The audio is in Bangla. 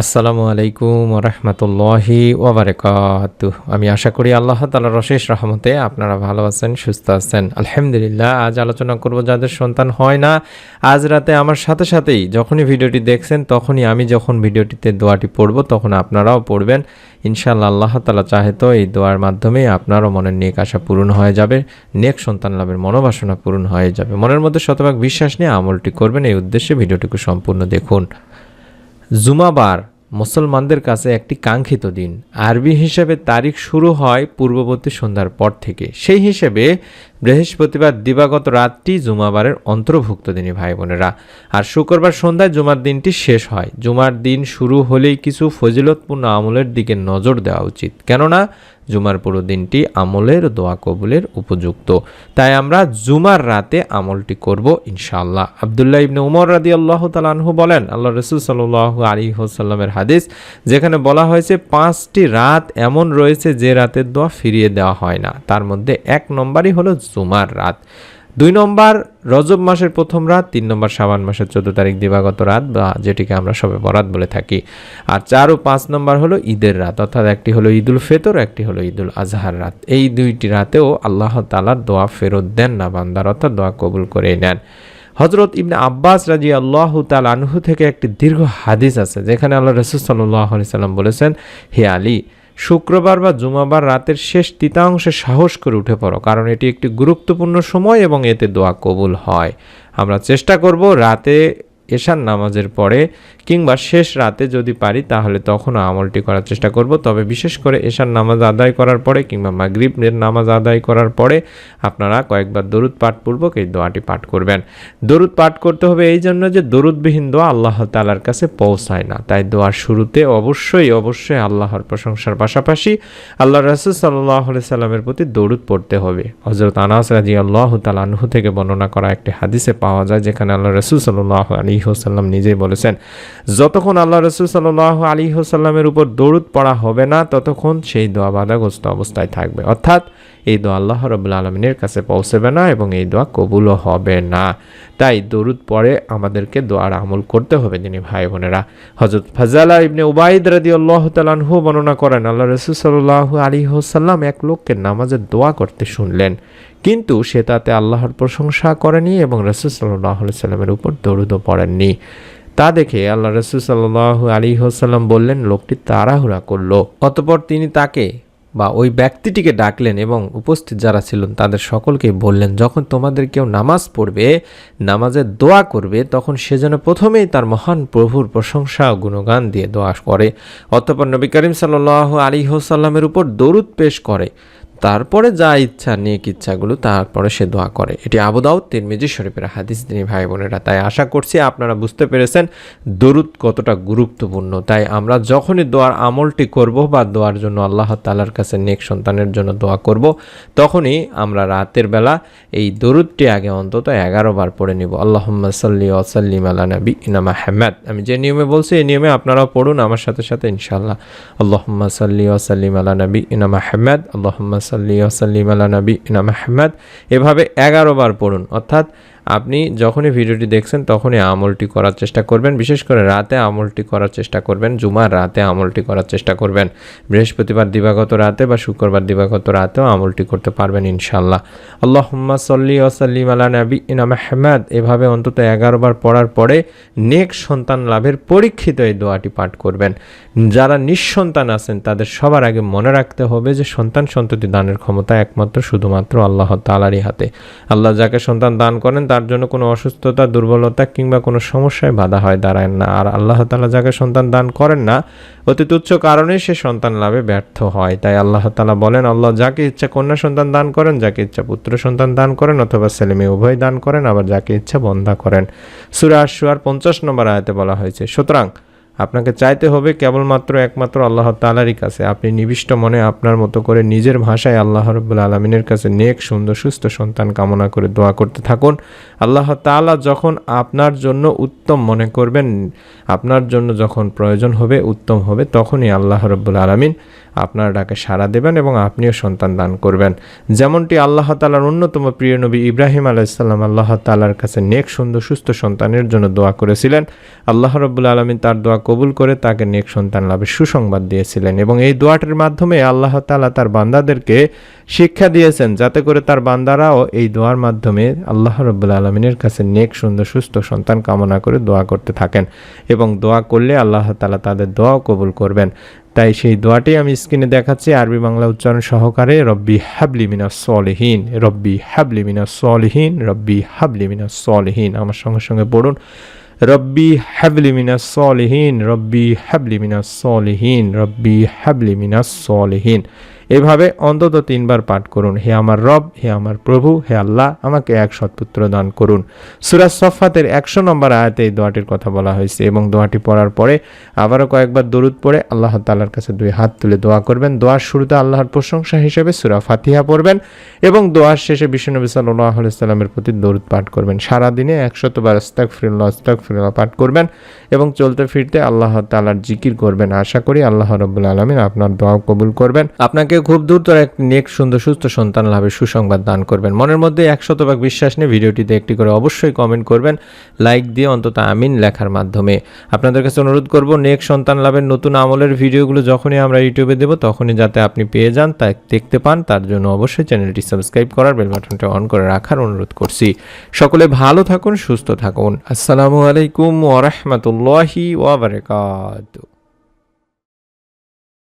আসসালামু আলাইকুম রহমতুল্লাহি ওবরাকাত। আমি আশা করি আল্লাহ তালার অশেষ রহমতে আপনারা ভালো আছেন, সুস্থ আছেন। আলহামদুলিল্লাহ, আজ আলোচনা করব যাদের সন্তান হয় না। আজ রাতে আমার সাথে সাথেই যখনই ভিডিওটি দেখছেন, তখনই আমি যখন ভিডিওটিতে দোয়াটি পড়ব, তখন আপনারাও পড়বেন। ইনশাআল্লাহ আল্লাহ তালা চাহে তো এই দোয়ার মাধ্যমে আপনারও মনের নেক আশা পূরণ হয়ে যাবে, নেক সন্তান লাভের মনোবাসনা পূরণ হয়ে যাবে। মনের মধ্যে শতভাগ বিশ্বাস নিয়ে আমলটি করবেন, এই উদ্দেশ্যে ভিডিওটিকে সম্পূর্ণ দেখুন। জুমাবার মুসলমানদের কাছে একটি কাঙ্ক্ষিত দিন। আরবি হিসেবে তারিখ শুরু হয় পূর্ববর্তী সন্ধ্যার পর থেকে। সেই হিসেবে বৃহস্পতিবার দিবাগত রাতটি জুমাবারের অন্তর্ভুক্ত দিনই ভাই বোনেরা আর শুক্রবার সন্ধ্যায় জুমার দিনটি শেষ হয়। জুমার দিন শুরু হলেই কিছু ফজিলতপূর্ণ আমলের দিকে নজর দেওয়া উচিত। কেননা, জুমার পুরো দিনটি আমলের দোয়া কবুলের উপযুক্ত। তাই আমরা জুমার রাতে আমলটি করব ইনশাআল্লাহ। আবদুল্লাহ ইবনে উমর রাদি আল্লাহ তালানহু বলেন আল্লাহ রসুল সাল্লাহ আলী হোসাল্লামের হাদিস, যেখানে বলা হয়েছে, পাঁচটি রাত এমন রয়েছে যে রাতের দোয়া ফিরিয়ে দেওয়া হয় না। তার মধ্যে এক নম্বরই হলো জুমার রাত। দুই নম্বর রজব মাসের প্রথম রাত, তিন নম্বর সাবান মাসের চোদ্দ তারিখ দিবাগত রাত বা যেটিকে আমরা সবে বরাত বলে থাকি। আর চার ও পাঁচ নম্বর হলো ঈদের রাত, অর্থাৎ একটি হলো ঈদুল ফেতর, একটি হলো ঈদুল আজহার রাত। এই দুইটি রাতেও আল্লাহ তালার দোয়া ফেরত দেন না বান্দার, অর্থাৎ দোয়া কবুল করে নেন। হজরত ইবনে আব্বাস রাজি আল্লাহ তাল আনহু থেকে একটি দীর্ঘ হাদিস আছে, যেখানে আল্লাহ রসুল সাল্লাহ সাল্লাম বলেছেন, হে আলী শুক্রবার বা জুমাবার রাতের শেষ তৃতীয়াংশে সাহস করে উঠে পড়ো, কারণ এটি একটি গুরুত্বপূর্ণ সময় এবং এতে দোয়া কবুল হয়। আমরা চেষ্টা করব রাতে এশার নামাজের পরে কিংবা শেষ রাতে যদি পারি, তাহলে তখনও আমলটি করার চেষ্টা করব। তবে বিশেষ করে এশার নামাজ আদায় করার পরে কিংবা মাগরিবের নামাজ আদায় করার পরে আপনারা কয়েকবার দরুদ পাঠ পূর্বক এই দোয়াটি পাঠ করবেন। দরুদ পাঠ করতে হবে এই জন্য যে দরুদবিহীন দোয়া আল্লাহ তালার কাছে পৌঁছায় না। তাই দোয়ার শুরুতে অবশ্যই অবশ্যই আল্লাহর প্রশংসার পাশাপাশি আল্লাহ রাসুল সাল্লাহ সাল্লামের প্রতি দরুদ পড়তে হবে। হজরত আনাস রাজি আল্লাহ তালাহু থেকে বর্ণনা করা একটি হাদিসে পাওয়া যায় যেখানে আল্লাহ রসুল সাল্লাহ আলী হোসাল্লাম নিজেই বলেছেন, যতক্ষণ আল্লাহ রসুল সাল্লাহ আলী হোসাল্লামের উপর দরুদ পড়া হবে না, ততক্ষণ সেই দোয়া বাধাগ্রস্ত অবস্থায় থাকবে। অর্থাৎ এই দোয়া আল্লাহ রবুল্লা আলমিনের কাছে পৌঁছবে না এবং এই দোয়া কবুলও হবে না। তাই দরুদ পরে আমাদেরকে দোয়ার আমল করতে হবে, যিনি ভাই বোনেরা। হজরত ফাজালা ইবনে উবাইদ রাদি আল্লাহ তালানহু বর্ণনা করেন, আল্লাহ রসুল সাল্লাহ আলী হোসাল্লাম এক লোককে নামাজের দোয়া করতে শুনলেন। কিন্তু সে তাতে আল্লাহর প্রশংসা করেনি এবং রসুল সাল্লাহ সাল্লামের উপর দরুদও পড়েননি। তা দেখে আল্লাহ রসুল সাল্লাহ আলী হোসাল্লাম বললেন, লোকটি তাড়াহুড়া করল। অতপর তিনি তাকে বা ওই ব্যক্তিটিকে ডাকলেন এবং উপস্থিত যারা ছিলেন তাদের সকলকে বললেন, যখন তোমাদের কেউ নামাজ পড়বে নামাজের দোয়া করবে, তখন সে যেন প্রথমেই তার মহান প্রভুর প্রশংসা ও গুণগান দিয়ে দোয়া করে। অতপর নবী করিম সাল্লাহ আলী হোসাল্লামের উপর দরুদ পেশ করে। তারপরে যা ইচ্ছা, নেক ইচ্ছাগুলো তারপরে সে দোয়া করে। এটি আবুদাউ তিরমিজি শরীফের হাদিস, তিনি ভাই বোনেরা। তাই আশা করছি আপনারা বুঝতে পেরেছেন দরুদ কতটা গুরুত্বপূর্ণ। তাই আমরা যখনই দোয়ার আমলটি করব বা দোয়ার জন্য আল্লাহ তালার কাছে নেক সন্তানের জন্য দোয়া করব, তখনই আমরা রাতের বেলা এই দরুদটি আগে অন্তত এগারো বার পড়ে নিব। আল্লাহ সাল্লি ওসাল্লিম আলা নবী ইনামা হাম্মাদ আমি যে নিয়মে বলছি, এই নিয়মে আপনারাও পড়ুন। আমার সাথে সাথে ইনশাল্লাহ আল্লাহ সাল্লি ওসাল্লিম আলা নবী ইনামা হাম্মাদ আল্লাহ সাল্লি ওসাল্লিম আলা নবী ইনা মাহমাদ এভাবে এগারো বার পড়ুন। অর্থাৎ আপনি যখনই ভিডিওটি দেখছেন, তখনই আমলটি করার চেষ্টা করবেন। বিশেষ করে রাতে আমলটি করার চেষ্টা করবেন। জুমার রাতে আমলটি করার চেষ্টা করবেন। বৃহস্পতিবার দিবাগত রাতে বা শুক্রবার দিবাগত রাতেও আমলটি করতে পারবেন ইনশাল্লাহ আল্লাহ সাল্লি ওসাল্লিম আলা নবী ইনাম আহমেদ এভাবে অন্তত এগারো বার পড়ার পরে নেক সন্তান লাভের পরীক্ষিত এই দোয়াটি পাঠ করবেন। যারা নিঃসন্তান আছেন, তাদের সবার আগে মনে রাখতে হবে যে সন্তান সন্ততি দানের ক্ষমতা একমাত্র শুধুমাত্র আল্লাহ তালারই হাতে। আল্লাহ যাকে সন্তান দান করেন তার জন্য কোনো অসুস্থতা, দুর্বলতা কিংবা কোনো সমস্যায় বাধা হয় দাঁড়ায় না। আর আল্লাহ তালা যাকে সন্তান দান করেন না, অতি তুচ্ছ কারণে সে সন্তান লাভে ব্যর্থ হয়। তাই আল্লাহ তালা বলেন, আল্লাহ যাকে ইচ্ছা কন্যা সন্তান দান করেন, যাকে ইচ্ছা পুত্র সন্তান দান করেন অথবা ছেলেমেয়ে উভয় দান করেন, আবার যাকে ইচ্ছা বন্ধা করেন। সুরা আশুয়ার পঞ্চাশ নম্বর আয়তে বলা হয়েছে। সুতরাং আপনাকে চাইতে হবে কেবলমাত্র একমাত্র আল্লাহ তালারই কাছে। আপনি নিবিষ্ট মনে আপনার মতো করে নিজের ভাষায় আল্লাহ রব্বুল আলমিনের কাছে নেক, সুন্দর, সুস্থ সন্তান কামনা করে দোয়া করতে থাকুন। আল্লাহ তালা যখন আপনার জন্য উত্তম মনে করবেন, আপনার জন্য যখন প্রয়োজন হবে, উত্তম হবে, তখনই আল্লাহ রব্বুল আলমিন আপনার ডাকে সাড়া দেবেন এবং আপনিও সন্তান দান করবেন। যেমনটি আল্লাহ তালার অন্যতম প্রিয় নবী ইব্রাহিম আলাইসাল্লাম আল্লাহ তালার কাছে নেক, সুন্দর, সুস্থ সন্তানের জন্য দোয়া করেছিলেন। আল্লাহ রব্বুল আলমী তার দোয়া কবুল করে তাকে নেক সন্তান লাভের সুসংবাদ দিয়েছিলেন এবং এই দোয়াটির মাধ্যমে আল্লাহ তালা তার বান্দাদেরকে শিক্ষা দিয়েছেন যাতে করে তার বান্দারাও এই দোয়ার মাধ্যমে আল্লাহ রব্বুল আলমিনের কাছে নেক, সুন্দর, সুস্থ সন্তান কামনা করে দোয়া করতে থাকেন এবং দোয়া করলে আল্লাহ তালা তাদের দোয়াও কবুল করবেন। তাই সেই দোয়াটি আমি স্ক্রিনে দেখাচ্ছি। আরবি বাংলা উচ্চারণ সহকারে, রব্বি হাবলি মিনা সলহীন, রব্বি হাবলি মিনা সলহীন, রব্বি হাবলি মিনা সলহীন। আমার সঙ্গে সঙ্গে পড়ুন, রব্বি হাবলি মিনা সলহীন, রব্বি হাবলি মিনা সলহীন, রব্বি হাবলি মিনা সলিহীন। এভাবে অন্তত তিনবার পাঠ করুন। হে আমার রব, হে আমার প্রভু, হে আল্লাহ, আমাকে এক সৎপুত্র দান করুন। সুরাজ সফাতের একশো নম্বর আয়াতে এই দোয়াটির কথা বলা হয়েছে এবং দোয়াটি পড়ার পরে আবারও কয়েকবার দরুদ পড়ে আল্লাহ তাল্লার কাছে দুই হাত তুলে দোয়া করবেন। দোয়ার শুরুতে আল্লাহর প্রশংসা হিসেবে সুরা ফাতিহা পড়বেন এবং দোয়ার শেষে বিশ্বনবী সাল্লাহ সাল্লামের প্রতি দরুদ পাঠ করবেন। সারাদিনে একশতবার আস্তাক ফিরল্লা আস্তাক ফিরল্লা পাঠ করবেন এবং চলতে ফিরতে আল্লাহ তালার জিকির করবেন। আশা করি আল্লাহ রব্বুল আলমিন আপনার দোয়া কবুল করবেন। আপনাকে খুব দূরতর এক নেক, সুন্দর, সুস্থ সন্তান লাভের সুসংবাদ দান করবেন। মনের মধ্যে একশতভাগ বিশ্বাস নিয়ে ভিডিওটিতে একটি করে অবশ্যই কমেন্ট করবেন। লাইক দিয়ে অন্তত আমিন লেখার মাধ্যমে। আপনাদের কাছে অনুরোধ করব, নেক সন্তান লাভের নতুন আমলের ভিডিওগুলো যখনই আমরা ইউটিউবে দেবো, তখনই যাতে আপনি পেয়ে যান, তা দেখতে পান। তার জন্য অবশ্যই চ্যানেলটি সাবস্ক্রাইব করার বেল বাটনটা অন করে রাখার অনুরোধ করছি। সকলে ভালো থাকুন, সুস্থ থাকুন। আসসালামু আলাইকুম ওরহমতুল্লাহি ওয়াবারকাত